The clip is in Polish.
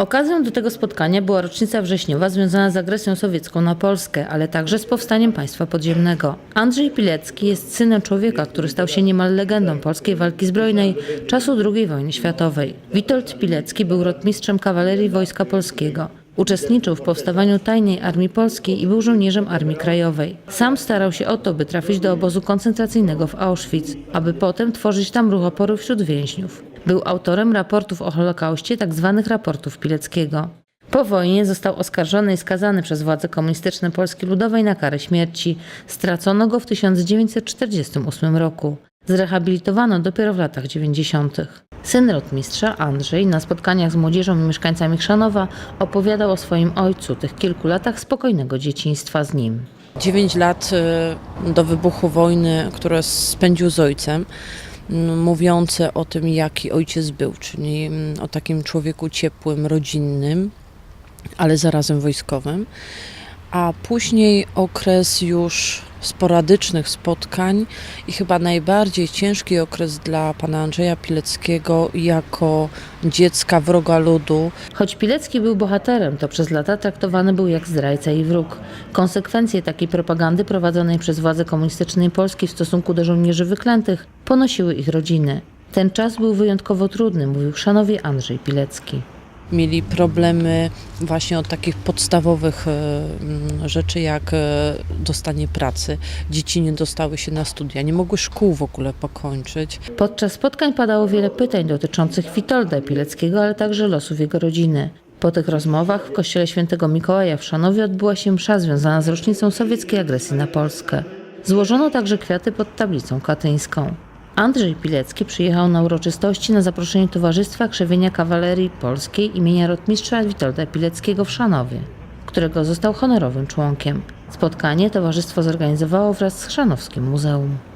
Okazją do tego spotkania była rocznica wrześniowa związana z agresją sowiecką na Polskę, ale także z powstaniem państwa podziemnego. Andrzej Pilecki jest synem człowieka, który stał się niemal legendą polskiej walki zbrojnej czasu II wojny światowej. Witold Pilecki był rotmistrzem kawalerii Wojska Polskiego. Uczestniczył w powstawaniu tajnej Armii Polskiej i był żołnierzem Armii Krajowej. Sam starał się o to, by trafić do obozu koncentracyjnego w Auschwitz, aby potem tworzyć tam ruch oporu wśród więźniów. Był autorem raportów o Holokauście, tzw. raportów Pileckiego. Po wojnie został oskarżony i skazany przez władze komunistyczne Polski Ludowej na karę śmierci. Stracono go w 1948 roku. Zrehabilitowano dopiero w latach 90. Syn rotmistrza, Andrzej, na spotkaniach z młodzieżą i mieszkańcami Chrzanowa opowiadał o swoim ojcu, tych kilku latach spokojnego dzieciństwa z nim. 9 lat y, do wybuchu wojny, które spędził z ojcem, mówiące o tym, jaki ojciec był, czyli o takim człowieku ciepłym, rodzinnym, ale zarazem wojskowym. A później okres już sporadycznych spotkań i chyba najbardziej ciężki okres dla pana Andrzeja Pileckiego jako dziecka wroga ludu, Choć Pilecki był bohaterem, to przez lata traktowany był jak zdrajca i wróg. Konsekwencje takiej propagandy prowadzonej przez władze komunistycznej Polski w stosunku do żołnierzy wyklętych ponosiły ich rodziny. Ten czas był wyjątkowo trudny, mówił szanowie Andrzej Pilecki. Mieli problemy właśnie od takich podstawowych e, mm, rzeczy, jak e, dostanie pracy. Dzieci nie dostały się na studia, nie mogły szkół w ogóle pokończyć. Podczas spotkań padało wiele pytań dotyczących Witolda Pileckiego, ale także losów jego rodziny. Po tych rozmowach w kościele świętego Mikołaja w Szanowie odbyła się msza związana z rocznicą sowieckiej agresji na Polskę. Złożono także kwiaty pod tablicą katyńską. Andrzej Pilecki przyjechał na uroczystości na zaproszenie Towarzystwa Krzewienia Kawalerii Polskiej imienia rotmistrza Witolda Pileckiego w Szanowie, którego został honorowym członkiem. Spotkanie towarzystwo zorganizowało wraz z Chrzanowskim Muzeum.